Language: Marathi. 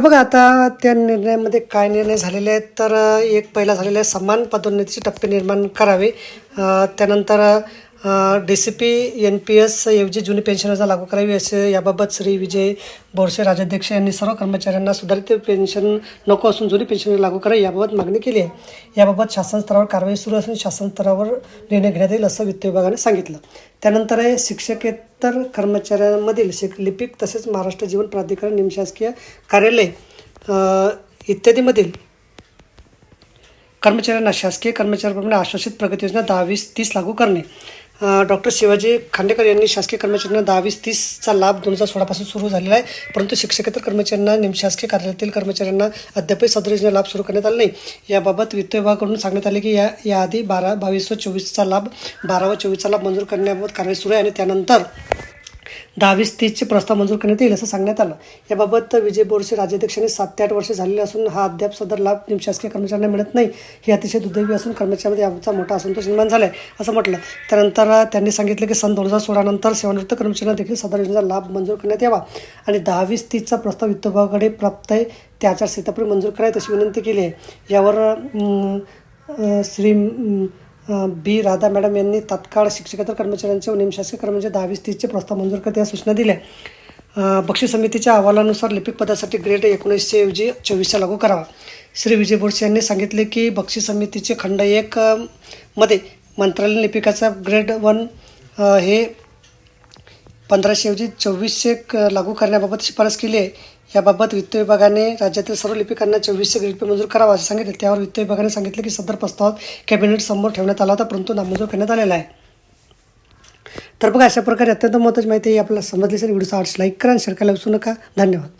बघा आता त्या निर्णयामध्ये काय निर्णय झालेले आहेत तर एक पहिला झालेला आहे समान पदोन्नतीचे टप्पे निर्माण करावे. त्यानंतर D C P N P S ऐवजी जुनी पेन्शन योजना लागू करावी असे याबाबत श्री विजय बोरसे राजाध्यक्ष यांनी सर्व कर्मचाऱ्यांना सुधारित पेन्शन नको असून जुनी पेन्शन लागू करावी याबाबत मागणी केली आहे. याबाबत शासन स्तरावर कारवाई सुरू असून शासन स्तरावर निर्णय घेण्यात येईल असं वित्त विभागाने सांगितलं. त्यानंतर आहे शिक्षकेतर कर्मचाऱ्यांमधील शिक लिपिक तसेच महाराष्ट्र जीवन प्राधिकरण निमशासकीय कार्यालय इत्यादीमधील कर्मचाऱ्यांना शासकीय कर्मचाऱ्यांप्रमाणे आश्वासित प्रगती योजना दहा वीस तीस लागू करणे. डॉक्टर शिवाजी खांडेकर यांनी शासकीय कर्मचाऱ्यांना दहावीस तीसचा लाभ दोन हजार सोळापासून सुरू झालेला आहे परंतु शिक्षकेतर कर्मचाऱ्यांना निमशासकीय कार्यालयातील कर्मचाऱ्यांना अद्यापही सदर योजना लाभ सुरू करण्यात आला नाही. याबाबत वित्त विभागाकडून सांगण्यात आले की या याआधी बारा बावीस व चोवीसचा लाभ बारा व चोवीसचा लाभ मंजूर करण्याबाबत कारवाई सुरू आहे आणि त्यानंतर दहावीस तीसचे प्रस्ताव मंजूर करण्यात येईल असं सांगण्यात आलं. याबाबत विजय बोरसे राज्याध्यक्षांनी सात ते आठ वर्षे झालेले असून हा अद्याप सदर लाभ निमशासकीय कर्मचाऱ्यांना मिळत नाही. हे अतिशय दुर्दैवी असून कर्मचाऱ्यांमध्ये याचा मोठा असंतोष निर्माण झाला आहे असं म्हटलं. त्यानंतर त्यांनी सांगितलं की सन दोन हजार सोळानंतर सेवानिवृत्त कर्मचाऱ्यांना देखील सदर योजनेचा लाभ मंजूर करण्यात यावा आणि दहावीस तीसचा प्रस्ताव वित्त विभागाकडे प्राप्त आहे ते आचारसंहितापूर्वी मंजूर करावी तशी विनंती केली आहे. यावर श्री बी राधा मॅडम यांनी तात्काळ शिक्षकेतर कर्मचाऱ्यांचे व निमशासकीय कर्मचारी दहावीस तीसचे प्रस्ताव मंजूर करते या सूचना दिल्या. बक्षी बक्षीस समितीच्या अहवालानुसार लिपिक पदासाठी ग्रेड एकोणीसशे ऐवजी चोवीसचा लागू करावा. श्री विजय बोरसे यांनी सांगितले की बक्षीस समितीचे खंड एक मध्ये मंत्रालय लिपिकाचा ग्रेड वन हे पंधराशे ऐवजी चोवीसशे क- लागू करण्याबाबत शिफारस केली आहे. याबाबत वित्त विभागाने राज्यातील सर्व लिपिकांना चोवीसशे ग्रेड पे मंजूर करावा असं सांगितले. त्यावर वित्त विभागाने सांगितले की सदर प्रस्ताव कॅबिनेट समोर ठेवण्यात आला होता परंतु नामंजूर करण्यात आलेला आहे. तर बघा अशा प्रकारे अत्यंत महत्त्वाची माहिती आपल्याला समजली असेल व्हिडिओचा आर्ट्स लाईक करा आणि शेअर करायला विसरू नका. धन्यवाद.